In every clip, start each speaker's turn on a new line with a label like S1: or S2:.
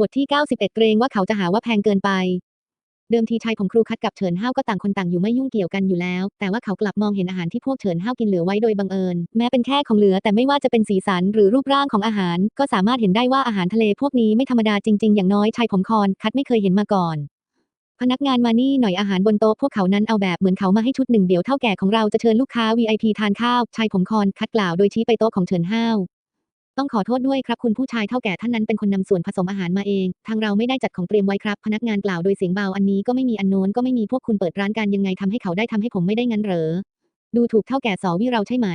S1: บทที่ 91 เกรงว่าเขาจะหาว่าแพงเกินไป เดิมทีชายผมครูคัดกับเฉินห้าวก็ต่างคนต่างอยู่ไม่ยุ่งเกี่ยวกันอยู่แล้ว แต่ว่าเขากลับมองเห็นอาหารที่พวกเฉินห้าวกินเหลือไว้โดยบังเอิญ แม้เป็นแค่ของเหลือแต่ไม่ว่าจะเป็นสีสันหรือรูปร่างของอาหาร ก็สามารถเห็นได้ว่าอาหารทะเลพวกนี้ไม่ธรรมดาจริงๆ อย่างน้อยชายผมคอนคัดไม่เคยเห็นมาก่อนพนักงานมานี่หน่อยอาหารบนโต๊ะพวกเขานั้นเอาแบบเหมือนเขามาให้ชุดหนึ่งเดี๋ยวเท่าแก่ของเราจะเชิญลูกค้า VIP ทานข้าวชายผมคอนคัดกล่าวโดยชี้ไปโต๊ะของเฉินห้าว ต้องขอโทษด้วยครับคุณผู้ชายเท่าแก่ท่านนั้นเป็นคนนำส่วนผสมอาหารมาเอง ทางเราไม่ได้จัดของเตรียมไว้ครับ พนักงานกล่าวโดยเสียงเบาอันนี้ก็ไม่มีอันโน้นก็ไม่มีพวกคุณเปิดร้านการยังไงทำให้เขาได้ทำให้ผมไม่ได้งั้นเหรอ ดูถูกเท่าแก่สอวิเราใช่ไหม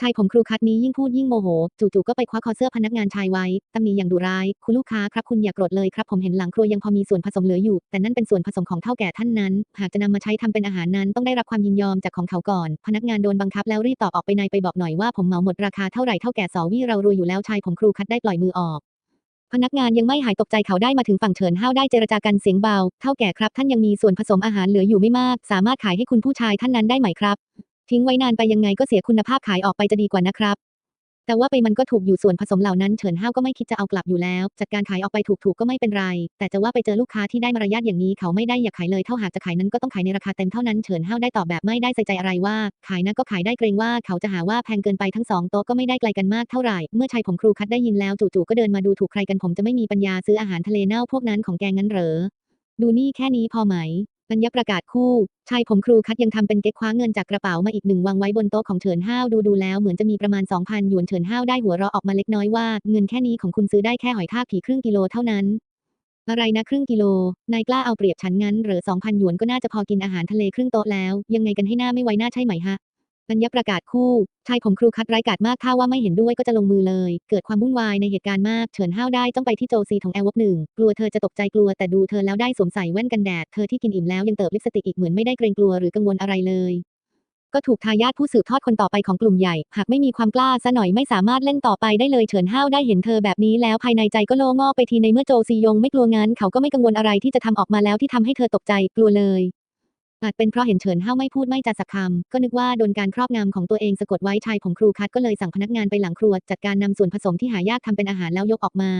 S1: ชายผมครูคัดนี้ยิ่งพูดยิ่งโมโห จู่ๆก็ไปคว้าคอเสื้อพนักงานชายไว้ตำหนิอย่างดุร้าย คุณลูกค้าครับคุณอย่าโกรธเลยครับ ผมเห็นหลังครัวยังพอมีส่วนผสมเหลืออยู่ แต่นั่นเป็นส่วนผสมของเท่าแก่ท่านนั้น หากจะนำมาใช้ทำเป็นอาหารนั้นต้องได้รับความยินยอมจากของเขาก่อน พนักงานโดนบังคับแล้วรีบตอบออกไปนายไปบอกหน่อยว่าผมเหมาหมดราคาเท่าไหร่เท่าแก่สอวิเรารวยอยู่แล้วชายผมครูคัดได้ปล่อยมือออกพนักงานยังไม่หายตกใจเขาได้มาถึงฝั่งเฉินห้าวได้เจรจากันเสียงเบา เท่าแก่ครับท่านยังมีส่วนผสมอาหารเหลืออยู่ไม่มาก สามารถขายให้คุณผู้ชายท่านนั้นได้ไหมครับ ทิ้งไว้นานไปยังไงก็เสียคุณภาพขายออกไปจะดีกว่านะครับ แต่ว่าไปมันก็ถูกอยู่ส่วนผสมเหล่านั้นเฉินห้าวก็ไม่คิดจะเอากลับอยู่แล้ว จัดการขายออกไปถูกๆก็ไม่เป็นไร แต่จะว่าไปเจอลูกค้าที่ได้มารยาทอย่างนี้เขาไม่ได้อยากขายเลยเท่าหากจะขายนั้นก็ต้องขายในราคาเต็มเท่านั้นเฉินห้าวได้ตอบแบบไม่ได้ใส่ใจอะไรว่า ขายนะก็ขายได้เกรงว่าเขาจะหาว่าแพงเกินไปทั้งสองโต๊ะก็ไม่ได้ไกลกันมากเท่าไหร่เมื่อชายผมครูคัดได้ยินแล้วจู่ๆก็เดินมาดูถูกใครกันผมจะไม่มีปัญญาซื้ออาหารทะเลเน่าพวกนั้นของแกงั้นเหรอดูนี่แค่นี้พอไหม บรรยประกาศคู่ ชายผมครูคัดยังทำเป็นเก๊กคว้าเงินจากกระเป๋ามาอีกหนึ่งวางไว้บนโต๊ะของเฉินห้าวดูดูแล้วเหมือนจะมีประมาณ 2,000 หยวนเฉินห้าวได้หัวเราะออกมาเล็กน้อยว่าเงินแค่นี้ของคุณซื้อได้แค่หอยทากผีครึ่งกิโลเท่านั้น อะไรนะครึ่งกิโล นายกล้าเอาเปรียบฉันงั้นหรือ2,000 หยวนก็น่าจะพอกินอาหารทะเลครึ่งโต๊ะแล้ว ยังไงกันให้หน้าไม่ไว้หน้าใช่ไหมฮะ บรรยประกาศคู่ ชายผมครูคัดไร้ายกาจมากถ้าว่าไม่เห็นด้วยก็จะลงมือเลย เกิดความวุ่นวายในเหตุการณ์มาก เฉินห้าวได้ต้องไปที่โจซีของแอลวบหนึ่ง กลัวเธอจะตกใจกลัวแต่ดูเธอแล้วได้สวมใส่แว่นกันแดด เธอที่กินอิ่มแล้วยังเติบลิปสติกอีกเหมือนไม่ได้เกรงกลัวหรือกังวลอะไรเลย ก็ถูกทายาทผู้สืบทอดคนต่อไปของกลุ่มใหญ่ หากไม่มีความกล้าซะหน่อยไม่สามารถเล่นต่อไปได้เลยเฉินห้าวได้เห็นเธอแบบนี้แล้วภายในใจก็โล่งอไปทีในเมื่อโจซียงไม่กลัวงั้นเขาก็ไม่กังวลอะไรที่จะทำออกมาแล้วที่ทำให้เธอตกใจกลัวเลย อาจเป็นเพราะเห็นเฉินห้าไม่พูดไม่จาสักคำก็นึกว่าโดนการครอบงำของตัวเองสะกดไว้ชายผมครูคัดก็เลยสั่งพนักงานไปหลังครัวจัดการนำส่วนผสมที่หายากทำเป็นอาหารแล้วยกออกมา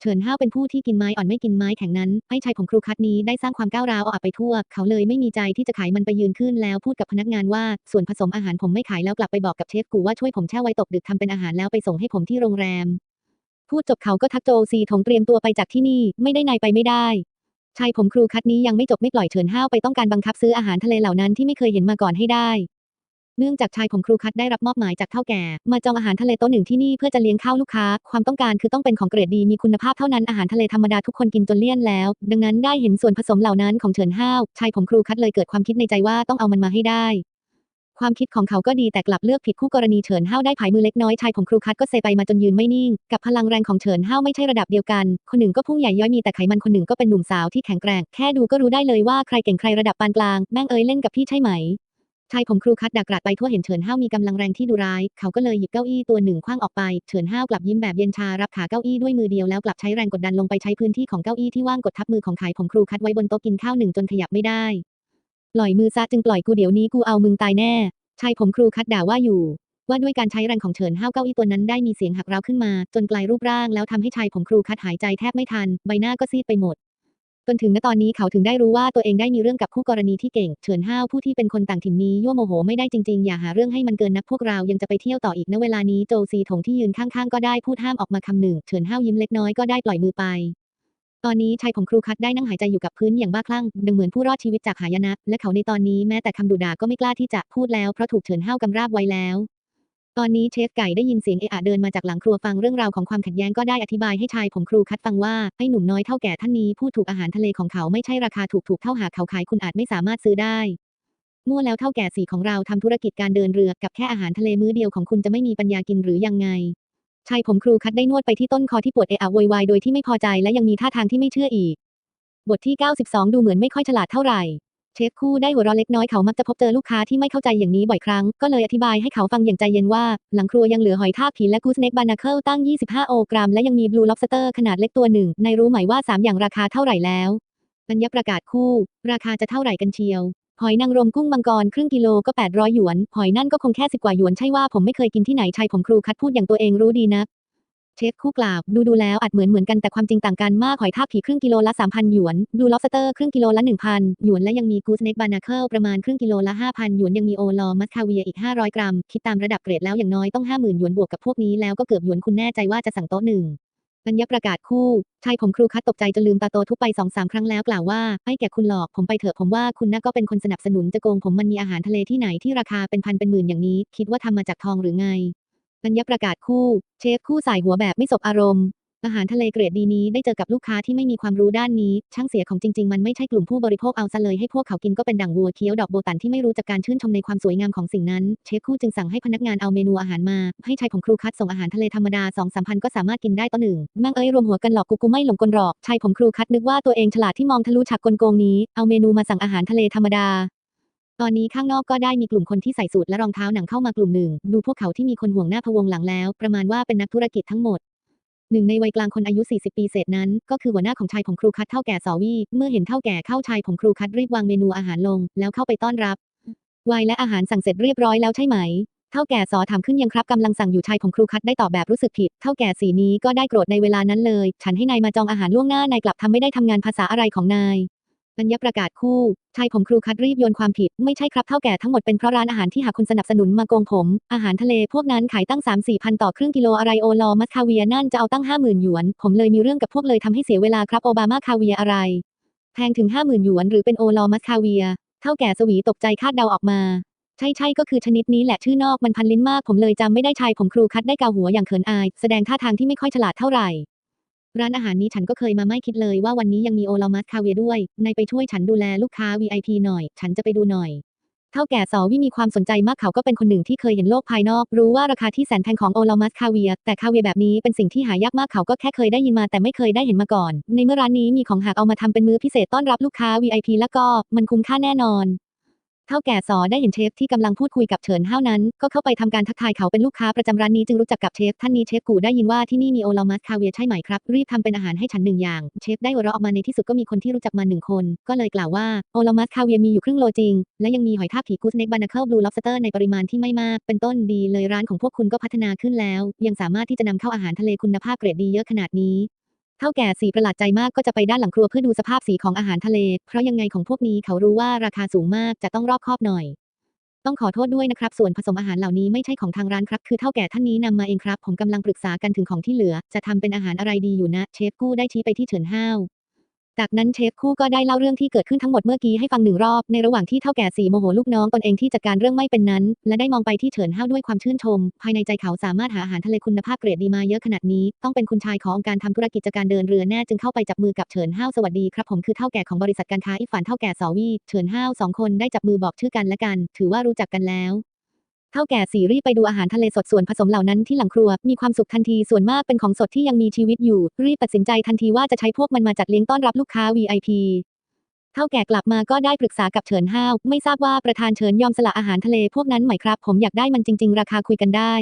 S1: เฉินห้าเป็นผู้ที่กินไม้อ่อนไม่กินไม้แข็งนั้นให้ชายผมครูคัดนี้ได้สร้างความก้าวร้าวออกไปทั่ว เขาเลยไม่มีใจที่จะขายมันไปยืนขึ้นแล้วพูดกับพนักงานว่าส่วนผสมอาหารผมไม่ขายแล้วกลับไปบอกกับเชฟกูว่าช่วยผมแช่ไว้ตกดึกทำเป็นอาหารแล้วไปส่งให้ผมที่โรงแรมพูดจบเขาก็ทักโจซีถงเตรียมตัวไปจากที่นี่ไม่ได้นายไปไม่ได้ ชายผมครูคัดนี้ยังไม่จบไม่ปล่อยเฉินห้าวไปต้องการบังคับซื้ออาหารทะเลเหล่านั้นที่ไม่เคยเห็นมาก่อนให้ได้ เนื่องจากชายผมครูคัดได้รับมอบหมายจากเท่าแก่ มาจองอาหารทะเลโต๊ะหนึ่งที่นี่เพื่อจะเลี้ยงข้าวลูกค้า ความต้องการคือต้องเป็นของเกรดดีมีคุณภาพเท่านั้นอาหารทะเลธรรมดาทุกคนกินจนเลี่ยนแล้ว ดังนั้นได้เห็นส่วนผสมเหล่านั้นของเฉินห้าวชายผมครูคัดเลยเกิดความคิดในใจว่าต้องเอามันมาให้ได้ ความคิดของเขาก็ดีแต่กลับเลือกผิดคู่กรณีเฉินห้าได้ผายมือเล็กน้อยชายผมครูคัดก็เซไปมาจนยืนไม่นิ่ง กับพลังแรงของเฉินห้าไม่ใช่ระดับเดียวกัน คนหนึ่งก็พุ่งใหญ่ย้อยมีแต่ไขมันคนหนึ่งก็เป็นหนุ่มสาวที่แข็งแกร่งแค่ดูก็รู้ได้เลยว่าใครเก่งใครระดับปานกลางแม่งเอ้ยเล่นกับพี่ใช่ไหมชายผมครูคัดดักกราดไปทั่วเห็นเฉินห้าวมีกำลังแรงที่ดุร้าย เขาก็เลยหยิบเก้าอี้ตัวหนึ่งคว้างออกไป เฉินห้าวกลับยิ้มแบบเย็นชารับขาเก้าอี้ด้วยมือเดียวแล้วกลับใช้แรงกดดันลงไปใช้พื้นที่ของเก้าอี้ที่ว่างกดทับมือของขายผมครูคัดไว้บนโต๊ะกินข้าวหนึ่งจนขยับไม่ได้ ปล่อยมือซะจึงปล่อยกูเดี๋ยวนี้กูเอามึงตายแน่ชายผมครูคัดด่าว่าอยู่ ว่าด้วยการใช้แรงของเฉินห้าวเก้าอี้ตัวนั้นได้มีเสียงหักร้าวขึ้นมา จนกลายรูปร่างแล้วทำให้ชายผมครูคัดหายใจแทบไม่ทัน ใบหน้าก็ซีดไปหมดจนถึงณตอนนี้เขาถึงได้รู้ว่าตัวเองได้มีเรื่องกับคู่กรณีที่เก่ง เฉินห้าวผู้ที่เป็นคนต่างถิ่นนี้ยั่วโมโหไม่ได้จริงๆ อย่าหาเรื่องให้มันเกินนักพวกเรายังจะไปเที่ยวต่ออีกณเวลานี้โจซีถงที่ยืนข้างๆ ก็ได้พูดห้ามออกมาคำหนึ่ง เฉินห้าวยิ้มเล็กน้อยก็ได้ปล่อยมือไป ตอนนี้ชายผมครูคัดได้นั่งหายใจอยู่กับพื้นอย่างบ้าคลั่งดังเหมือนผู้รอดชีวิตจากหายนะ และเขาในตอนนี้แม้แต่คำดุด่าก็ไม่กล้าที่จะพูดแล้วเพราะถูกเฉินห้าวกำราบไว้แล้ว ตอนนี้เชฟไก่ได้ยินเสียงเอะอะเดินมาจากหลังครัวฟังเรื่องราวของความขัดแย้งก็ได้อธิบายให้ชายผมครูคัดฟังว่าไอ้หนุ่มน้อยเท่าแก่ท่านนี้พูดถูกอาหารทะเลของเขาไม่ใช่ราคาถูกถูกๆเท่าหากเขาขายคุณอาจไม่สามารถซื้อได้มั่วแล้วเท่าแก่สีของเราทำธุรกิจการเดินเรือกับแค่อาหารทะเลมื้อเดียวของคุณจะไม่มีปัญญากินหรือยังไง ชายผมครูคัดได้นวดไปที่ต้นคอที่ปวดเอะอะโวยวายโดยที่ไม่พอใจและยังมีท่าทางที่ไม่เชื่ออีก บทที่ 92 ดูเหมือนไม่ค่อยฉลาดเท่าไหร่เชฟคู่ได้หัวเราะเล็กน้อยเขามักจะพบเจอลูกค้าที่ไม่เข้าใจอย่างนี้บ่อยครั้ง ก็เลยอธิบายให้เขาฟังอย่างใจเย็นว่า หลังครัวยังเหลือหอยทากผีและกูสเน็กบานาเคิลตั้ง 25 โอกรัม และยังมีบลูล็อบสเตอร์ขนาดเล็กตัวหนึ่ง ในรู้ไหมว่า 3 อย่างราคาเท่าไหร่แล้วบรรยประกาศคู่ ราคาจะเท่าไหร่กันเชียว หอยนางรมกุ้งมังกรครึ่งกิโลก็ 800 หยวน หอยนั่นก็คงแค่สิบกว่าหยวนใช่ว่าผมไม่เคยกินที่ไหนชายผมครูคัดพูดอย่างตัวเองรู้ดีนักเชฟคู่กล่าวดูดูแล้วอาจเหมือนเหมือนกันแต่ความจริงต่างกันมากหอยทากผีครึ่งกิโลละ 3,000 หยวนบลูล็อบสเตอร์ครึ่งกิโลละ 1,000 หยวนและยังมีกูสเน็กบานาเคิลประมาณครึ่งกิโลละ 5,000 หยวนยังมีโอลอมัสคาเวียอีก 500 กรัม คิดตามระดับเกรดแล้วอย่างน้อยต้อง 50,000 หยวนบวกกับพวกนี้แล้วก็เกือบหยวนคุณแน่ใจว่าจะสั่งโต๊ะหนึ่ง บรรยประกาศคู่ชายผมครูคัดตกใจจนลืมตาโตทุบไปสองสามครั้งแล้วกล่าวว่าไอ้แก่คุณหลอกผมไปเถอะผมว่าคุณน่าก็เป็นคนสนับสนุนจะโกงผมมันมีอาหารทะเลที่ไหนที่ราคาเป็นพันเป็นหมื่นอย่างนี้ คิดว่าทำมาจากทองหรือไงบรรยประกาศคู่ เชฟคู่สายหัวแบบไม่สบอารมณ์ อาหารทะเลเกรดดีนี้ได้เจอกับลูกค้าที่ไม่มีความรู้ด้านนี้ ช่างเสียของจริง ๆ มันไม่ใช่กลุ่มผู้บริโภคเอาซะเลยให้พวกเขากินก็เป็นดั่งวัวเคี้ยวดอกโบตันที่ไม่รู้จักการชื่นชมในความสวยงามของสิ่งนั้น เชฟคู่จึงสั่งให้พนักงานเอาเมนูอาหารมา ให้ชายของครูคัดส่งอาหารทะเลธรรมดาสองสามพันก็สามารถกินได้ต่อหนึ่งแม่งเอ้ยรวมหัวกันหลอกกูกูไม่หลงกลหรอกชายผมครูคัดนึกว่าตัวเองฉลาดที่มองทะลุฉากกลโกงนี้เอาเมนูมาสั่งอาหารทะเลธรรมดาตอนนี้ข้างนอกก็ได้มีกลุ่มคนที่ใส่สูทและรองเท้าหนังเข้ามากลุ่มหนึ่ง ดูพวกเขาที่มีคนห่วงหน้าพวงหลังแล้ว ประมาณว่าเป็นนักธุรกิจทั้งหมด หนึ่งในวัยกลางคนอายุ 40 ปีเศษนั้น ก็คือหัวหน้าของชายผมครูคัดเท่าแก่สอวี่เมื่อเห็นเท่าแก่เข้าชายผมครูคัดรีบวางเมนูอาหารลง แล้วเข้าไปต้อนรับวายและอาหารสั่งเสร็จเรียบร้อยแล้วใช่ไหมเท่าแก่สอถามขึ้นยังครับกำลังสั่งอยู่ชายผมครูคัดได้ตอบแบบรู้สึกผิดเท่าแก่สีนี้ก็ได้โกรธในเวลานั้นเลย ฉันให้นายมาจองอาหารล่วงหน้านายกลับทำไม่ได้ทำงานภาษาอะไรของนาย บรรยประกาศคู่ชายผมครูคัดรีบโยนความผิด ไม่ใช่ครับเท่าแก่ทั้งหมดเป็นเพราะร้านอาหารที่หาคุณสนับสนุนมาโกงผม อาหารทะเลพวกนั้นขายตั้ง 3 4พันต่อครึ่งกิโลอะไรโอลอมัสคาเวียนั่นจะเอาตั้ง 50,000 หยวน ผมเลยมีเรื่องกับพวกเลยทำให้เสียเวลาครับโอบามาคาเวียอะไร แพงถึง 50,000 หยวนหรือเป็นโอลอมัสคาเวีย เท่าแก่สวีตกใจคาดเดาออกมา ใช่ใช่ก็คือชนิดนี้แหละชื่อนอกมันพันลิ้นมาก ผมเลยจำไม่ได้ชายผมครูคัดได้เกาหัวอย่างเขินอาย แสดงท่าทางที่ไม่ค่อยฉลาดเท่าไหร่ ร้านอาหารนี้ฉันก็เคยมาไม่คิดเลยว่าวันนี้ยังมีโอลามัสคาเวียด้วย นายไปช่วยฉันดูแลลูกค้า VIP หน่อย ฉันจะไปดูหน่อย เท่าแก่สอวิมีความสนใจมากเขาก็เป็นคนหนึ่งที่เคยเห็นโลกภายนอก รู้ว่าราคาที่แสนแพงของโอลามัสคาเวียแต่คาเวียแบบนี้เป็นสิ่งที่หายากมากเขาก็แค่เคยได้ยินมาแต่ไม่เคยได้เห็นมาก่อน ในเมื่อร้านนี้มีของหากเอามาทำเป็นมื้อพิเศษต้อนรับลูกค้า VIP แล้วก็มันคุ้มค่าแน่นอน เท่าแก่สอได้เห็นเชฟที่กำลังพูดคุยกับเฉินห้าวนั้น ก็เข้าไปทำการทักทายเขาเป็นลูกค้าประจำร้านนี้จึงรู้จักกับเชฟท่านนี้เชฟกูได้ยินว่าที่นี่มีโอลามัสคาเวียใช่ไหมครับ รีบทำเป็นอาหารให้ฉันหนึ่งอย่าง เชฟได้หัวเราะออกมาในที่สุดก็มีคนที่รู้จักมาหนึ่งคน ก็เลยกล่าวว่าโอลามัสคาเวียมีอยู่ครึ่งโลจริง และยังมีหอยทากผีกูสเน็กบานาเคิลบลูล็อบสเตอร์ในปริมาณที่ไม่มาก เป็นต้นดีเลยร้านของพวกคุณก็พัฒนาขึ้นแล้ว ยังสามารถที่จะนำเข้าอาหารทะเลคุณภาพเกรดดีเยอะขนาดนี้ เท่าแก่สีประหลาดใจมากก็จะไปด้านหลังครัวเพื่อดูสภาพสีของอาหารทะเล เพราะยังไงของพวกนี้เขารู้ว่าราคาสูงมากจะต้องรอบคอบหน่อย ต้องขอโทษด้วยนะครับ ส่วนผสมอาหารเหล่านี้ไม่ใช่ของทางร้านครับ คือเท่าแก่ท่านนี้นำมาเองครับ ผมกำลังปรึกษากันถึงของที่เหลือ จะทำเป็นอาหารอะไรดีอยู่นะ เชฟกู้ได้ชี้ไปที่เฉินห้าว จากนั้นเชฟคู่ก็ได้เล่าเรื่องที่เกิดขึ้นทั้งหมดเมื่อกี้ให้ฟังหนึ่งรอบ ในระหว่างที่เท่าแก่สีโมโหลูกน้องตนเองที่จัดการเรื่องไม่เป็นนั้น และได้มองไปที่เฉินห้าวด้วยความชื่นชม ภายในใจเขาสามารถหาอาหารทะเลคุณภาพเกรดดีมาเยอะขนาดนี้ ต้องเป็นคุณชายขององค์การทำธุรกิจการเดินเรือแน่จึงเข้าไปจับมือกับเฉินห้าวสวัสดีครับผมคือเท่าแก่ของบริษัทการค้าอีฝันเท่าแก่สอวีเฉินห้าวสองคนได้จับมือบอกชื่อกันและกัน ถือว่ารู้จักกันแล้ว เท่าแก่สีรีบไปดูอาหารทะเลสดส่วนผสมเหล่านั้นที่หลังครัว มีความสุขทันทีส่วนมากเป็นของสดที่ยังมีชีวิตอยู่ รีบตัดสินใจทันทีว่าจะใช้พวกมันมาจัดเลี้ยงต้อนรับลูกค้า VIP เท่าแก่กลับมาก็ได้ปรึกษากับเฉินห้าว ไม่ทราบว่าประธานเฉินยอมสละอาหารทะเลพวกนั้นไหมครับ ผมอยากได้มันจริง ๆ ราคาคุยกันได้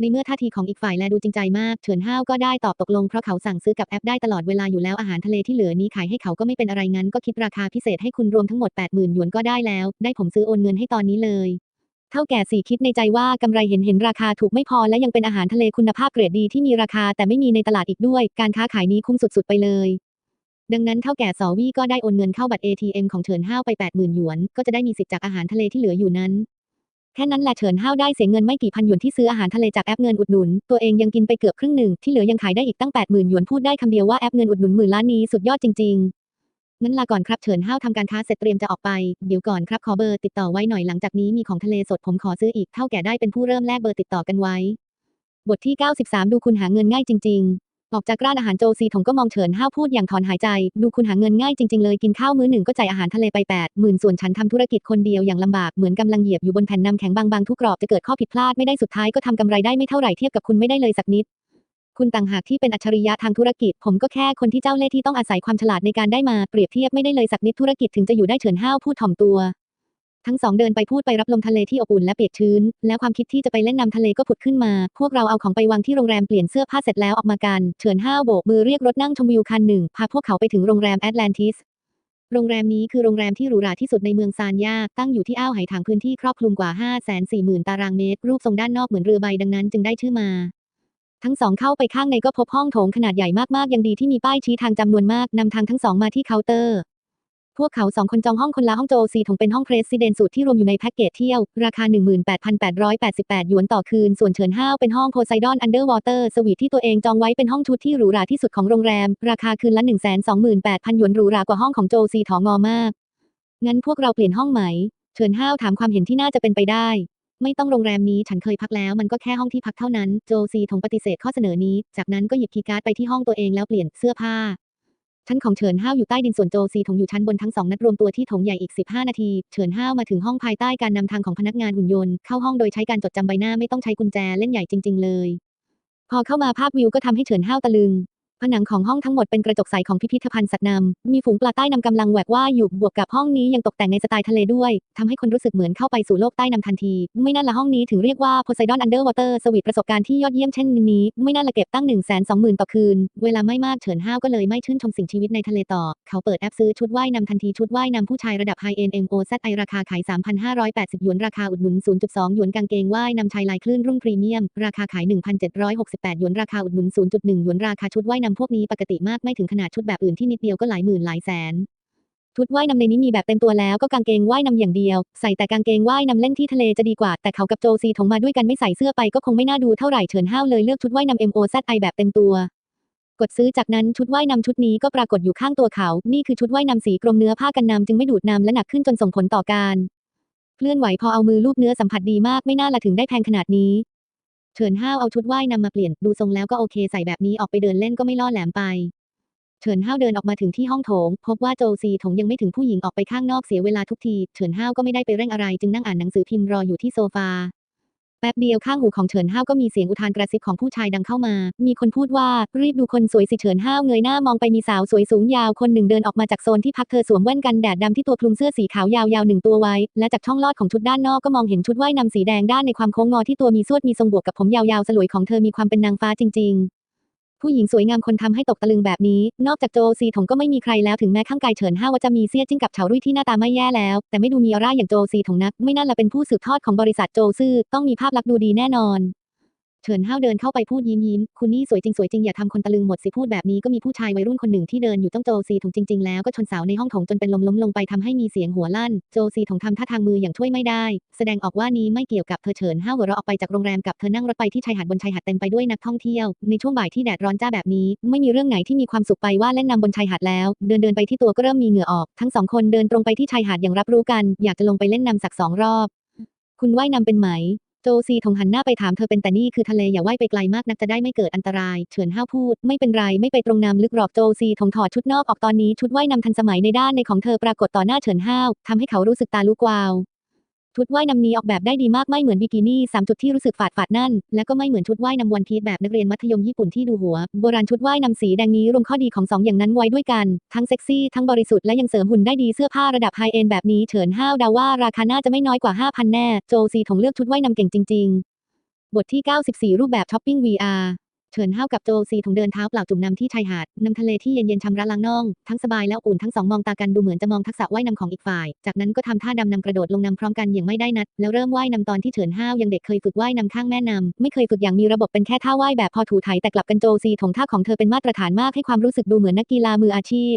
S1: ในเมื่อท่าทีของอีกฝ่ายแลดูจริงใจมาก เฉินห้าวก็ได้ตอบตกลงเพราะเขาสั่งซื้อกับแอปได้ตลอดเวลาอยู่แล้วอาหารทะเลที่เหลือนี้ขายให้เขาก็ไม่เป็นอะไรงั้น ก็คิดราคาพิเศษให้คุณรวมทั้งหมด 80,000หยวนก็ได้แล้ว ได้ผมซื้อโอนเงินให้ตอนนี้เลย ท่าแก่สี่คิดในใจว่ากำไรเห็นเห็นราคาถูกไม่พอและยังเป็นอาหารทะเลคุณภาพเกรดดีที่มีราคาแต่ไม่มีในตลาดอีกด้วย การค้าขายนี้คุ้มสุดๆไปเลยดังนั้นเท่าแก่สอวี่ก็ได้โอนเงินเข้าบัตร ATM ของเฉินห้าวไป 80,000หยวน ก็จะได้มีสิทธิ์จากอาหารทะเลที่เหลืออยู่นั้น แค่นั้นแหละเฉินห้าวได้เสียเงินไม่กี่พันหยวนที่ซื้ออาหารทะเลจากแอปเงินอุดหนุน ตัวเองยังกินไปเกือบครึ่งหนึ่ง ที่เหลือยังขายได้อีกตั้ง 80,000หยวนพูดได้คำเดียวว่าแอปเงินอุดหนุนหมื่นล้านนี้สุดยอดจริง ๆ งั้นลาก่อนครับเฉินห้าวทำการค้าเสร็จเตรียมจะออกไป เดี๋ยวก่อนครับขอเบอร์ติดต่อไว้หน่อยหลังจากนี้มีของทะเลสดผมขอซื้ออีกเท่าแก่ได้เป็นผู้เริ่มแลกเบอร์ติดต่อกันไว้ บทที่ 93 ดูคุณหาเงินง่ายจริง ๆ ออกจากร้านอาหารโจซีถงก็มองเฉินห้าวพูดอย่างถอนหายใจ ดูคุณหาเงินง่ายจริงๆเลยกินข้าวมื้อหนึ่งก็จ่ายอาหารทะเลไป8หมื่นส่วนฉันทำธุรกิจคนเดียวอย่างลำบากเหมือนกำลังเหยียบอยู่บนแผ่นน้ำแข็งบางๆทุกกรอบจะเกิดข้อผิดพลาดไม่ได้สุดท้ายก็ทำกำไรได้ไม่เท่าไหร่เทียบกับคุณไม่ได้เลยสักนิด คุณต่างหากที่เป็นอัจฉริยะทางธุรกิจ ผมก็แค่คนที่เจ้าเล่ห์ที่ต้องอาศัยความฉลาดในการได้มาเปรียบเทียบไม่ได้เลยสักนิดธุรกิจถึงจะอยู่ได้เฉินห้าวพูดถ่อมตัว ทั้งสองเดินไปพูดไปรับลมทะเลที่อบอุ่นและเปียกชื้น แล้วความคิดที่จะไปเล่นน้ำทะเลก็ผุดขึ้นมา พวกเราเอาของไปวางที่โรงแรมเปลี่ยนเสื้อผ้าเสร็จแล้วออกมากันเฉินห้าวโบกมือเรียกรถนั่งชมวิวคันหนึ่งพาพวกเขาไปถึงโรงแรมแอตแลนติสโรงแรมนี้คือโรงแรมที่หรูหราที่สุดในเมืองซานยาตั้งอยู่ที่อ้าวไหถางพื้นที่ครอบคลุมกว่า 5 4 0 0 0 0 ตารางเมตร รูปทรงด้านนอกเหมือนเรือใบดังนั้นจึงได้ชื่อมา ทั้งสองเข้าไปข้างในก็พบห้องโถงขนาดใหญ่มากๆ ยังดีที่มีป้ายชี้ทางจำนวนมากนำทางทั้งสองมาที่เคาน์เตอร์ พวกเขาสองคนจองห้องคนละห้องโจซีถงเป็นห้องเพรสซิเดนสูตรที่รวมอยู่ในแพ็กเกจเที่ยว ราคา 18,888 หยวนต่อคืน ส่วนเฉินห้าวเป็นห้องโพไซดอนอันเดอร์วอเตอร์สวีทที่ตัวเองจองไว้เป็นห้องชุดที่หรูหราที่สุดของโรงแรม ราคาคืนละ 128,000 หยวนหรูหรากว่าห้องของโจซีถองอมากงั้นพวกเราเปลี่ยนห้องไหมเฉินห้าวถามความเห็นที่น่าจะเป็นไปได้ ไม่ต้องโรงแรมนี้ฉันเคยพักแล้วมันก็แค่ห้องที่พักเท่านั้น โจซีถงปฏิเสธข้อเสนอนี้ จากนั้นก็หยิบคีย์การ์ดไปที่ห้องตัวเองแล้วเปลี่ยนเสื้อผ้า ชั้นของเฉินห้าวอยู่ใต้ดินส่วนโจซีถงอยู่ชั้นบนทั้งสองนัดรวมตัวที่ถงใหญ่อีก 15 นาที เฉินห้าวมาถึงห้องภายใต้การนำทางของพนักงานหุ่นยนต์ เข้าห้องโดยใช้การจดจำใบหน้าไม่ต้องใช้กุญแจเล่นใหญ่จริง ๆ เลย พอเข้ามาภาพวิวก็ทำให้เฉินห้าวตะลึง ผนังของห้องทั้งหมดเป็นกระจกใสของพิพิธภัณฑ์สัตว์นำมีฝูงปลาใต้น้ำกำลังแหวกว่ายอยู่บวกกับห้องนี้ยังตกแต่งในสไตล์ทะเลด้วยทำให้คนรู้สึกเหมือนเข้าไปสู่โลกใต้น้ำทันที ไม่น่าละห้องนี้ถึงเรียกว่า Poseidon Underwater สวีทประสบการณ์ที่ยอดเยี่ยมเช่นนี้ ไม่น่าละเก็บตั้ง 1 2 0 0 0 0 ต่อคืน เวลาไม่มากเฉินห้าวก็เลยไม่ชื่นชมสิ่งชีวิตในทะเลต่อ เขาเปิดแอปซื้อชุดว่ายน้ำทันทีชุดว่ายน้ำผู้ชายระดับ High End MOZI ราคาขาย 3,580หยวนราคาอุดหนุน 0.2หยวนกางเกงว่ายน้ำชายลายคลื่นรุ่งพรีเมียมราคาขาย 1,768หยวนราคาอุดหนุน0.1หยวนราคาชุดว่ายนำพวกนี้ปกติมากไม่ถึงขนาดชุดแบบอื่นที่นิดเดียวก็หลายหมื่นหลายแสนชุดว่ายน้ำในนี้มีแบบเต็มตัวแล้วก็กางเกงว่ายน้ำอย่างเดียว ใส่แต่กางเกงว่ายน้ำเล่นที่ทะเลจะดีกว่า แต่เขากับโจซีถงมาด้วยกันไม่ใส่เสื้อไปก็คงไม่น่าดูเท่าไหร่เฉินห้าวเลยเลือกชุดว่ายน้ำ MOZI แบบเต็มตัว กดซื้อจากนั้นชุดว่ายน้ำชุดนี้ก็ปรากฏอยู่ข้างตัวเขา นี่คือชุดว่ายน้ำสีกรมเนื้อผ้ากันน้ำจึงไม่ดูดน้ำและหนักขึ้นจนส่งผลต่อการเคลื่อนไหวพอเอามือลูบเนื้อสัมผัสดีมากไม่น่าละถึงได้แพงขนาดนี้ เฉินห้าวเอาชุดว่ายน้ำมาเปลี่ยน ดูทรงแล้วก็โอเคใส่แบบนี้ออกไปเดินเล่นก็ไม่ล่อแหลมไป เฉินห้าวเดินออกมาถึงที่ห้องโถง พบว่าโจซีถงยังไม่ถึงผู้หญิงออกไปข้างนอกเสียเวลาทุกที เฉินห้าวก็ไม่ได้ไปเร่งอะไรจึงนั่งอ่านหนังสือพิมพ์รออยู่ที่โซฟา แป๊บเดียวข้างหูของเฉินห้าวก็มีเสียงอุทานกระซิบของผู้ชายดังเข้ามา มีคนพูดว่ารีบดูคนสวยสิเฉินห้าวเงยหน้ามองไปมีสาวสวยสูงยาวคนหนึ่งเดินออกมาจากโซนที่พักเธอสวมแว่นกันแดดดำที่ตัวคลุมเสื้อสีขาวยาวๆหนึ่งตัวไว้ และจากช่องลอดของชุดด้านนอกก็มองเห็นชุดว่ายน้ำสีแดงด้านในความโค้งงอที่ตัวมีสวดมีทรงบวกกับผมยาวๆสลวยของเธอมีความเป็นนางฟ้าจริง ผู้หญิงสวยงามคนทำให้ตกตะลึงแบบนี้ นอกจากโจซีถงก็ไม่มีใครแล้วถึงแม้ข้างกายเฉินห้าว่าจะมีเซียจิ้งกับเฉารุ่ยที่หน้าตาไม่แย่แล้ว แต่ไม่ดูมีออร่าอย่างโจซีถงนัก ไม่น่าละเป็นผู้สืบทอดของบริษัทโจซื่อต้องมีภาพลักษณ์ดูดีแน่นอน เฉินห้าวเดินเข้าไปพูดยิ้มยิ้มคุณนี่สวยจริงสวยจริงอย่าทำคนตะลึงหมดสิพูดแบบนี้ก็มีผู้ชายวัยรุ่นคนหนึ่งที่เดินอยู่ต้องโจซีถงจริงๆแล้วก็ชนเสาในห้องถงจนเป็นลมล้มลงไปทำให้มีเสียงหัวลั่น โจซีถงทำท่าทางมืออย่างช่วยไม่ได้ แสดงออกว่านี้ไม่เกี่ยวกับเธอเฉินห้าวหัวเราะออกไปจากโรงแรมกับเธอนั่งรถไปที่ชายหาดบนชายหาดเต็มไปด้วยนักท่องเที่ยว ในช่วงบ่ายที่แดดร้อนจ้าแบบนี้ ไม่มีเรื่องไหนที่มีความสุขไปว่าเล่นน้ำบนชายหาดแล้ว เดินเดินไปที่ตัวก็เริ่มมีเหงื่อออกทั้งสองคนเดินตรงไปที่ชายหาดอย่างรับรู้กัน อยากจะลงไปเล่นน้ำสักสองรอบ คุณว่ายน้ำเป็นไหม โจซีทงหันหน้าไปถามเธอเป็นแต่นี่คือทะเลอย่าว่ายไปไกลมากนักจะได้ไม่เกิดอันตราย เฉินห้าวพูด ไม่เป็นไรไม่ไปตรงน้ำลึกหรอกโจซีทงถอดชุดนอกออกตอนนี้ชุดว่ายน้ำทันสมัยในด้านในของเธอปรากฏต่อหน้าเฉินห้าวทำให้เขารู้สึกตาลุกวาว ชุดว่ายน้ำนี้ออกแบบได้ดีมากไม่เหมือนบิกินี่สามจุดที่รู้สึกฝาดฝาดนั่น และก็ไม่เหมือนชุดว่ายน้ำวันพีชแบบนักเรียนมัธยมญี่ปุ่นที่ดูหัว โบราณชุดว่ายน้ำสีแดงนี้รวมข้อดีของสองอย่างนั้นไว้ด้วยกัน ทั้งเซ็กซี่ทั้งบริสุทธิ์และยังเสริมหุ่นได้ดีเสื้อผ้าระดับไฮเอ็นแบบนี้เฉินห้าวดาว่าราคาน่าจะไม่น้อยกว่า5,000แน่โจซีถงเลือกชุดว่ายน้ำเก่งจริง ๆ บทที่ 94 รูปแบบช้อปปิ้ง VR เฉินห้าวกับโจซีถงเดินเท้าเปล่าจุ่มน้ำที่ชายหาดน้ำทะเลที่เย็นๆชำระล้างน่อง ทั้งสบายแล้วอุ่นทั้งสองมองตากันดูเหมือนจะมองทักษะว่ายน้ำของอีกฝ่าย จากนั้นก็ทำท่าดำน้ำกระโดดลงน้ำพร้อมกันอย่างไม่ได้นัด แล้วเริ่มว่ายน้ำตอนที่เฉินห้าวยังเด็กเคยฝึกว่ายน้ำข้างแม่น้ำไม่เคยฝึกอย่างมีระบบเป็นแค่ท่าว่ายแบบพอถูไถแต่กลับกันโจซีถงท่าของเธอเป็นมาตรฐานมากให้ความรู้สึกดูเหมือนนักกีฬามืออาชีพ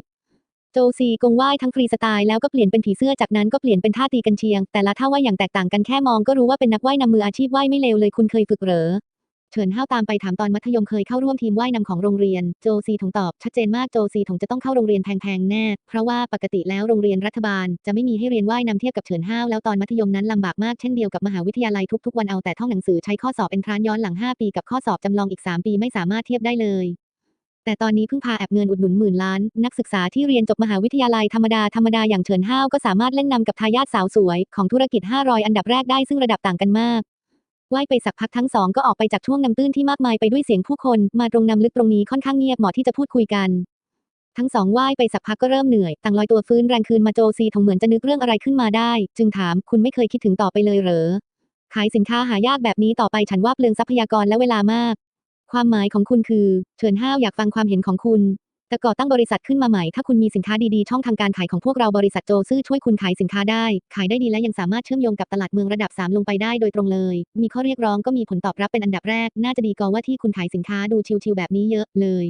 S1: โจซีกงว่ายทั้งฟรีสไตล์แล้วก็เปลี่ยนเป็นผีเสื้อจากนั้นก็เปลี่ยนเป็นท่าตีกันเชียง แต่ละท่าว่ายอย่างแตกต่างกันแค่มองก็รู้ว่าเป็นนักว่ายนำมืออาชีพว่ายไม่เลวเลยคุณเคยฝึกเหรอ เฉินห้าวตามไปถามตอนมัธยมเคยเข้าร่วมทีมว่ายน้ำของโรงเรียน โจซีถงตอบชัดเจนมากโจซีถงจะต้องเข้าโรงเรียนแพงๆแน่ เพราะว่าปกติแล้วโรงเรียนรัฐบาล จะไม่มีให้เรียนว่ายน้ำเทียบกับเฉินห้าวแล้วตอนมัธยมนั้นลำบากมากเช่นเดียวกับมหาวิทยาลัยทุกๆวันเอาแต่ท่องหนังสือใช้ข้อสอบเอนทรานย้อนหลัง 5 ปีกับข้อสอบจำลองอีก 3 ปีไม่สามารถเทียบได้เลยแต่ตอนนี้เพิ่งพาแอบเงินอุดหนุนหมื่นล้าน นักศึกษาที่เรียนจบมหาวิทยาลัยธรรมดาธรรมดาอย่างเฉินห้าวก็สามารถเล่นนำกับทายาทสาวสวย ของธุรกิจ 500 อันดับแรกได้ซึ่งระดับต่างกันมาก ว่ายไปสักพักทั้งสองก็ออกไปจากช่วงน้ำตื้นที่มากมายไปด้วยเสียงผู้คน มาตรงน้ำลึกตรงนี้ค่อนข้างเงียบเหมาะที่จะพูดคุยกัน ทั้งสองว่ายไปสักพักก็เริ่มเหนื่อย ต่างลอยตัวฟื้นแรงคืนมาโจซีถงเหมือนจะนึกเรื่องอะไรขึ้นมาได้ จึงถามคุณไม่เคยคิดถึงต่อไปเลยเหรอ ขายสินค้าหายากแบบนี้ต่อไปฉันว่าเปลืองทรัพยากรและเวลามาก ความหมายของคุณคือ เฉินห้าวอยากฟังความเห็นของคุณ แต่ก่อตั้งบริษัทขึ้นมาใหม่ ถ้าคุณมีสินค้าดีๆ ช่องทางการขายของพวกเราบริษัทโจซื่อช่วยคุณขายสินค้าได้ ขายได้ดีและยังสามารถเชื่อมโยงกับตลาดเมืองระดับ 3 ลงไปได้โดยตรงเลย มีข้อเรียกร้องก็มีผลตอบรับเป็นอันดับแรก น่าจะดีกว่าว่าที่คุณขายสินค้าดูชิวๆแบบนี้เยอะเลย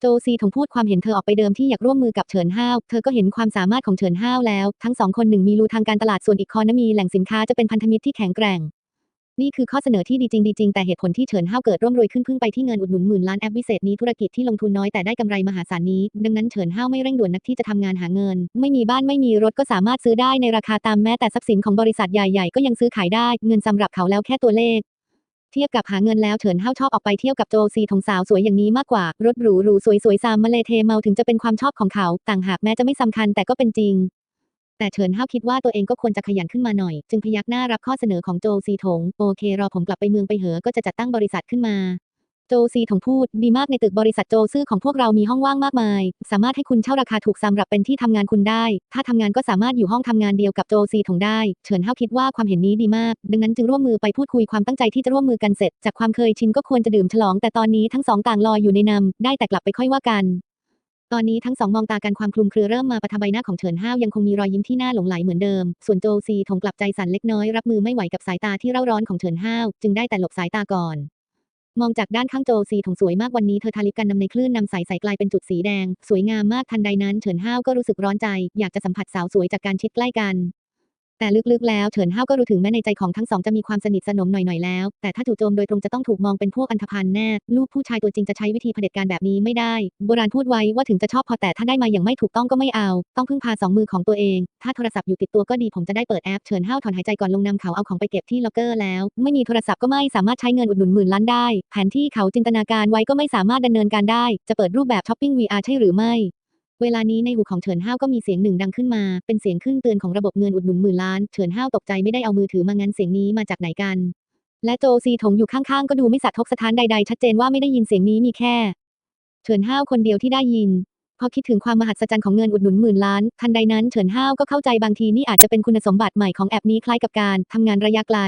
S1: โจซีถงพูดความเห็นเธอออกไปเดิมที่อยากร่วมมือกับเฉินห้าว เธอก็เห็นความสามารถของเฉินห้าวแล้ว ทั้งสองคนหนึ่งมีรูทางการตลาดส่วนอีกคนนั้นมีแหล่งสินค้าจะเป็นพันธมิตรที่แข็งแกร่ง นี่คือข้อเสนอที่ดีจริงดีจริงแต่เหตุผลที่เฉินห้าวเกิดร่วมรวยขึ้นพึ่งไปที่เงินอุดหนุนหมื่นล้านแอปวิเศษนี้ธุรกิจที่ลงทุนน้อยแต่ได้กำไรมหาศาลนี้ ดังนั้นเฉินห้าวไม่เร่งด่วนนักที่จะทำงานหาเงิน ไม่มีบ้านไม่มีรถก็สามารถซื้อได้ในราคาตามแม้แต่ทรัพย์สินของบริษัทใหญ่ๆ ก็ยังซื้อขายได้ เงินสำหรับเขาแล้วแค่ตัวเลขเทียบกับหาเงินแล้วเฉินห้าชอบออกไปเที่ยวกับโจซีทงสาวสวยอย่างนี้มากกว่า รถหรูหรูสวยสวยซามมาเลเทเมาถึงจะเป็นความชอบของเขา ต่างหากแม้จะไม่สำคัญแต่ก็เป็นจริง แต่เฉินห้าวคิดว่าตัวเองก็ควรจะขยันขึ้นมาหน่อย จึงพยักหน้ารับข้อเสนอของโจซีถง โอเค รอผมกลับไปเมืองไปเหอะก็จะจัดตั้งบริษัทขึ้นมา โจซีถงพูด ดีมากในตึกบริษัทโจซื่อของพวกเรามีห้องว่างมากมาย สามารถให้คุณเช่าราคาถูกสำหรับเป็นที่ทำงานคุณได้ ถ้าทำงานก็สามารถอยู่ห้องทำงานเดียวกับโจซีถงได้ เฉินห้าวคิดว่าความเห็นนี้ดีมาก ดังนั้นจึงร่วมมือไปพูดคุยความตั้งใจที่จะร่วมมือกันเสร็จ จากความเคยชินก็ควรจะดื่มฉลอง แต่ตอนนี้ทั้งสองต่างลอยอยู่ในน้ำได้แต่กลับไปค่อยว่ากัน ตอนนี้ทั้งสองมองตากันความคลุมเครือเริ่มมาประทับใบหน้าของเฉินห้าวยังคงมีรอยยิ้มที่น่าหลงไหลเหมือนเดิม ส่วนโจซีถงกลับใจสั่นเล็กน้อยรับมือไม่ไหวกับสายตาที่เร่าร้อนของเฉินห้าวจึงได้แต่หลบสายตาก่อน มองจากด้านข้างโจซีถงสวยมากวันนี้เธอทาลิปกันนำในคลื่นนำสายสใสกลายเป็นจุดสีแดง สวยงามมากทันใดนั้นเฉินห้าวก็รู้สึกร้อนใจ อยากจะสัมผัสสาวสวยจากการชิดใกล้กัน แต่ลึกๆแล้วเฉินห้าก็รู้ถึงแม้ในใจของทั้งสองจะมีความสนิทสนมหน่อยๆแล้ว แต่ถ้าจู่โจมโดยตรงจะต้องถูกมองเป็นพวกอันธพาลแน่ ลูกผู้ชายตัวจริงจะใช้วิธีเผด็จการแบบนี้ไม่ได้ โบราณพูดไว้ว่าถึงจะชอบพอแต่ถ้าได้มาอย่างไม่ถูกต้องก็ไม่เอา ต้องพึ่งพาสองมือของตัวเอง ถ้าโทรศัพท์อยู่ติดตัวก็ดีผมจะได้เปิดแอปเฉินห้าถอนหายใจก่อนลงนำเขาเอาของไปเก็บที่ล็อกเกอร์แล้ว ไม่มีโทรศัพท์ก็ไม่สามารถใช้เงินอุดหนุนหมื่นล้านได้ แผนที่เขาจินตนาการไว้ก็ไม่สามารถดำเนินการได้ จะเปิดรูปแบบช้อปปิ้ง VR ใช่หรือไม่ เวลานี้ในหูของเฉินห้าวก็มีเสียงหนึ่งดังขึ้นมา เป็นเสียงขึ้นเตือนของระบบเงินอุดหนุนหมื่นล้าน เฉินห้าวตกใจไม่ได้เอามือถือมางั้นเสียงนี้มาจากไหนกัน และโจซีถงอยู่ข้างๆ ก็ดูไม่สะทกสะท้านใดๆ ชัดเจนว่าไม่ได้ยินเสียงนี้มีแค่ เฉินห้าวคนเดียวที่ได้ยิน พอคิดถึงความมหัศจรรย์ของเงินอุดหนุนหมื่นล้าน ทันใดนั้นเฉินห้าวก็เข้าใจบางทีนี่อาจจะเป็นคุณสมบัติใหม่ของแอปนี้คล้ายกับการทำงานระยะไกล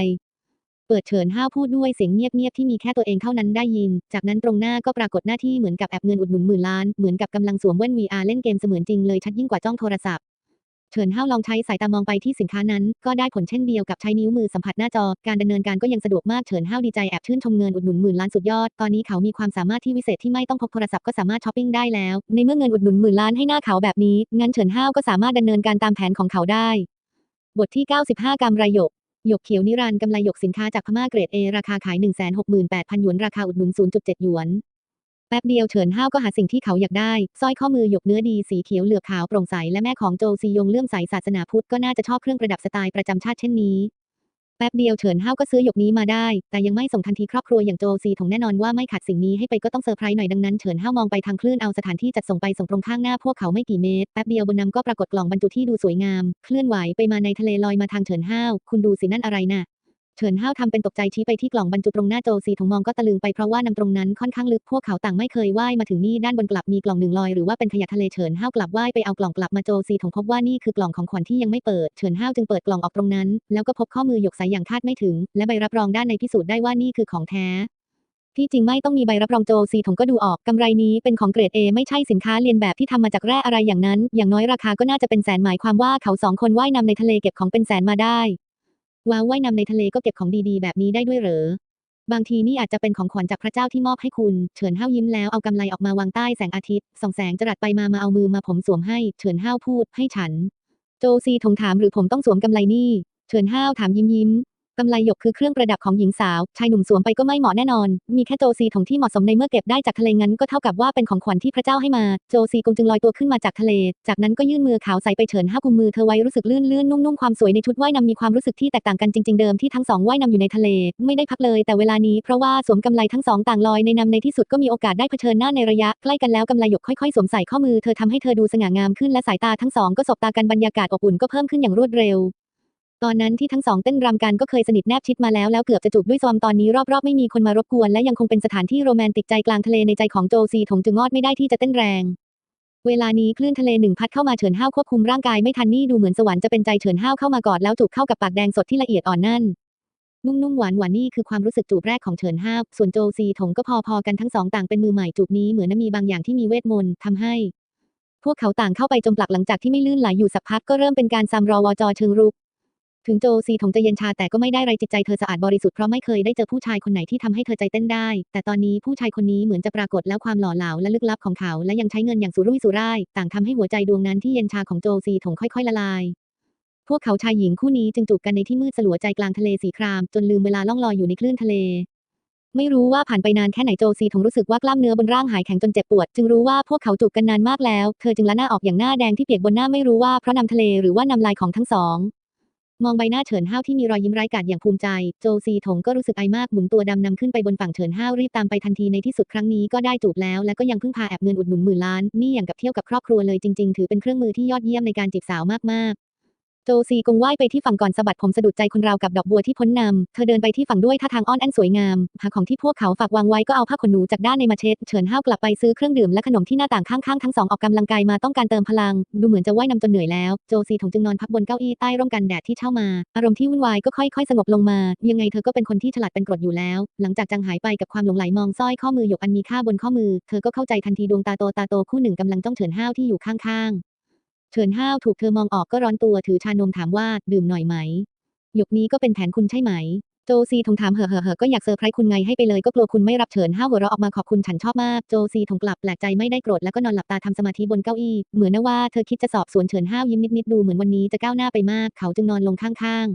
S1: เปิดเฉินห้าวพูดด้วยเสียงเงียบๆที่มีแค่ตัวเองเท่านั้นได้ยิน จากนั้นตรงหน้าก็ปรากฏหน้าที่เหมือนกับแอปเงินอุดหนุนหมื่นล้าน เหมือนกับกำลังสวมแว่น VR เล่นเกมเสมือนจริงเลยชัดยิ่งกว่าจ้องโทรศัพท์ เฉินห้าวลองใช้สายตามองไปที่สินค้านั้น ก็ได้ผลเช่นเดียวกับใช้นิ้วมือสัมผัสหน้าจอ การดำเนินการก็ยังสะดวกมากเฉินห้าวดีใจแอบชื่นชมเงินอุดหนุนหมื่นล้านสุดยอด ตอนนี้เขามีความสามารถที่วิเศษที่ไม่ต้องพกโทรศัพท์ก็สามารถช้อปปิ้งได้แล้ว ในเมื่อเงินอุดหนุนหมื่นล้านให้หน้าเขาแบบนี้ งั้นเฉินห้าวก็สามารถดำเนินการตามแผนของเขาได้ บทที่ 95 กรรมรายก หยกเขียวนิรันด์กำไรหยกสินค้าจากพม่าเกรด A ราคาขาย 168,000 หยวน ราคาอุดหนุน 0.7 หยวน แป๊บเดียวเฉินห้าวก็หาสิ่งที่เขาอยากได้สร้อยข้อมือหยกเนื้อดีสีเขียวเหลือบขาวโปร่งใสและแม่ของโจซียงเลื่อมใสศาสนาพุทธก็น่าจะชอบเครื่องประดับสไตล์ประจำชาติเช่นนี้ แป๊บเดียวเฉินห้าวก็ซื้อหยกนี้มาได้ แต่ยังไม่ส่งทันทีครอบครัวอย่างโจซีถงแน่นอนว่าไม่ขาดสิ่งนี้ให้ไปก็ต้องเซอร์ไพรส์หน่อยดังนั้นเฉินห้าวมองไปทางคลื่นเอาสถานที่จัดส่งไปส่งตรงข้างหน้าพวกเขาไม่กี่เมตรแป๊บเดียวบนน้ำก็ปรากฏกล่องบรรจุที่ดูสวยงาม เคลื่อนไหวไปมาในทะเลลอยมาทางเฉินห้าวคุณดูสินั่นอะไรน่ะ เฉินห้าวทำเป็นตกใจชี้ไปที่กล่องบรรจุตรงหน้าโจซีถงมองก็ตะลึงไปเพราะว่านำตรงนั้นค่อนข้างลึกพวกเขาต่างไม่เคยว่ายมาถึงนี่ด้านบนกลับมีกล่องหนึ่งลอยหรือว่าเป็นขยะทะเลเฉินห้าวกลับว่ายไปเอากล่องกลับมาโจซีถงพบว่านี่คือกล่องของขวัญที่ยังไม่เปิดเฉินห้าวจึงเปิดกล่องออกตรงนั้น แล้วก็พบข้อมือหยกใสอย่างคาดไม่ถึง และใบรับรองด้านในพิสูจน์ได้ว่านี่คือของแท้ที่จริงไม่ต้องมีใบรับรองโจซีถงก็ดูออกกำไรนี้เป็นของเกรด A ไม่ใช่สินค้าเลียนแบบที่ทำมาจากแร่อะไรอย่างนั้น อย่างน้อยราคาก็น่าจะเป็นแสนหมายความว่าเขาสองคนว่ายนำในทะเลเก็บของเป็นแสนมาได้ ว้าวว่ายน้ำในทะเลก็เก็บของดีๆ แบบนี้ได้ด้วยเหรอ บางทีนี่อาจจะเป็นของขวัญจากพระเจ้าที่มอบให้คุณ เฉินห้าวยิ้มแล้วเอากำไลออกมาวางใต้แสงอาทิตย์ส่องแสงจรัสไปมามาเอามือมาผมสวมให้ เฉินห้าวพูดให้ฉัน โจซีถงถามหรือผมต้องสวมกำไลนี่ เฉินห้าวถามยิ้มยิ้ม กำไลหยกคือเครื่องประดับของหญิงสาว ชายหนุ่มสวมไปก็ไม่เหมาะแน่นอน มีแค่โจซีถงที่เหมาะสมในเมื่อเก็บได้จากทะเลงั้นก็เท่ากับว่าเป็นของขวัญที่พระเจ้าให้มา โจซีกงจึงลอยตัวขึ้นมาจากทะเล จากนั้นก็ยื่นมือขาวใสไปเฉินห้ากุมมือเธอไว้รู้สึกลื่นลื่นนุ่มๆความสวยในชุดว่ายน้ำมีความรู้สึกที่แตกต่างกันจริงๆเดิมที่ทั้งสองว่ายน้ำอยู่ในทะเล ไม่ได้พักเลยแต่เวลานี้เพราะว่าสวมกำไลทั้งสองต่างลอยในน้ำในที่สุดก็มีโอกาสได้เผชิญหน้าในระยะใกล้กันแล้วกำไลหยกค่อยๆสวมใส่ข้อมือเธอทำให้เธอดูสง่างามขึ้นและสายตาทั้งสองก็สบตากันบรรยากาศอบอุ่นก็เพิ่มขึ้นอย่างรวดเร็ว ตอนนั้นที่ทั้งสองเต้นรำกันก็เคยสนิทแนบชิดมาแล้วแล้วเกือบจะจูบด้วยซอมตอนนี้รอบๆไม่มีคนมารบกวนและยังคงเป็นสถานที่โรแมนติกใจกลางทะเลในใจของโจซีถงจึงงอดไม่ได้ที่จะเต้นแรง เวลานี้คลื่นทะเลหนึ่งพัดเข้ามาเฉินห้าวควบคุมร่างกายไม่ทันนี่ดูเหมือนสวรรค์จะเป็นใจเฉินห้าวเข้ามากอดแล้วจูบเข้ากับปากแดงสดที่ละเอียดอ่อนนั่นนุ่มๆหวานๆนี่คือความรู้สึกจูบแรกของเฉินห้าวส่วนโจซีถงก็พอๆกันทั้งสองต่างเป็นมือใหม่จูบนี้เหมือนมีบางอย่างที่มีเวทมนต์ทำให้พวกเขาต่างเข้าไปจมปลักหลังจากที่ไม่ลื่นไหลอยู่สักพักก็เริ่มเป็นการซ้ำรอวจเชิงรุก ถึงโจซีถงจะเย็นชาแต่ก็ไม่ได้ไรจิตใจเธอสะอาดบริสุทธิ์เพราะไม่เคยได้เจอผู้ชายคนไหนที่ทำให้เธอใจเต้นได้ แต่ตอนนี้ผู้ชายคนนี้เหมือนจะปรากฏแล้วความหล่อเหลาและลึกลับของเขาและยังใช้เงินอย่างสุรุ่ยสุร่าย ต่างทำให้หัวใจดวงนั้นที่เย็นชาของโจซีถงค่อยๆละลาย พวกเขาชายหญิงคู่นี้จึงจูบกันในที่มืดสลัวใจกลางทะเลสีครามจนลืมเวลาล่องลอยอยู่ในคลื่นทะเลไม่รู้ว่าผ่านไปนานแค่ไหนโจซีถงรู้สึกว่ากล้ามเนื้อบนร่างหายแข็งจนเจ็บปวด จึงรู้ว่าพวกเขาจูบกันนานมากแล้ว เธอจึงละหน้าออกอย่างหน้าแดงที่เปียกบนหน้าไม่รู้ว่าเพราะนำทะเลหรือว่านำลายของทั้งสอง มองใบหน้าเฉินห้าวที่มีรอยยิ้มไร้กาดอย่างภูมิใจ โจซีถงก็รู้สึกไอมากหมุนตัวดำนำขึ้นไปบนฝั่งเฉินห้าวรีบตามไปทันทีในที่สุดครั้งนี้ก็ได้จูบแล้ว และก็ยังพึ่งพาแอบเงินอุดหนุนหมื่นล้าน นี่อย่างกับเที่ยวกับครอบครัวเลยจริงๆ ถือเป็นเครื่องมือที่ยอดเยี่ยมในการจีบสาวมากๆ โจซีกงว่ายไปที่ฝั่งก่อนสะบัดผมสะดุดใจคนราวกับดอกบัวที่พ้นนำเธอเดินไปที่ฝั่งด้วยท่าทางอ้อนแอนสวยงามหาของที่พวกเขาฝากวางไว้ก็เอาผ้าขนหนูจากด้านในมาเช็ดเฉินห้าวกลับไปซื้อเครื่องดื่มและขนมที่หน้าต่างข้างๆทั้งสองออกกำลังกายมาต้องการเติมพลัง ดูเหมือนจะว่ายน้ำจนเหนื่อยแล้ว โจซีถงจึงนอนพักบนเก้าอี้ใต้ร่มกันแดดที่เช่ามา อารมณ์ที่วุ่นวายก็ค่อยๆ สงบลงมา ยังไงเธอก็เป็นคนที่ฉลาดเป็นกรดอยู่แล้ว หลังจากจางหายไปกับความหลงไหลมองสร้อยข้อมือหยกอันมีค่าบนข้อมือ เธอก็เข้าใจทันทีดวงตาโตตาโตคู่หนึ่งกำลังจ้องเฉินห้าวที่อยู่ข้างๆ เฉินห้าวถูกเธอมองออกก็ร้อนตัวถือชานมถามว่าดื่มหน่อยไหม หยกนี้ก็เป็นแผนคุณใช่ไหม โจซีถงถามเหอะเหอะเหอะก็อยากเซอร์ไพรส์คุณไงให้ไปเลยก็กลัวคุณไม่รับเฉินห้าวหัวเราะออกมาขอบคุณฉันชอบมาก โจซีถงกลับแปลกใจไม่ได้โกรธแล้วก็นอนหลับตาทำสมาธิบนเก้าอี้ เหมือนนะว่าเธอคิดจะสอบสวนเฉินห้าวยิ้มนิดๆดูเหมือนวันนี้จะก้าวหน้าไปมาก เขาจึงนอนลงข้าง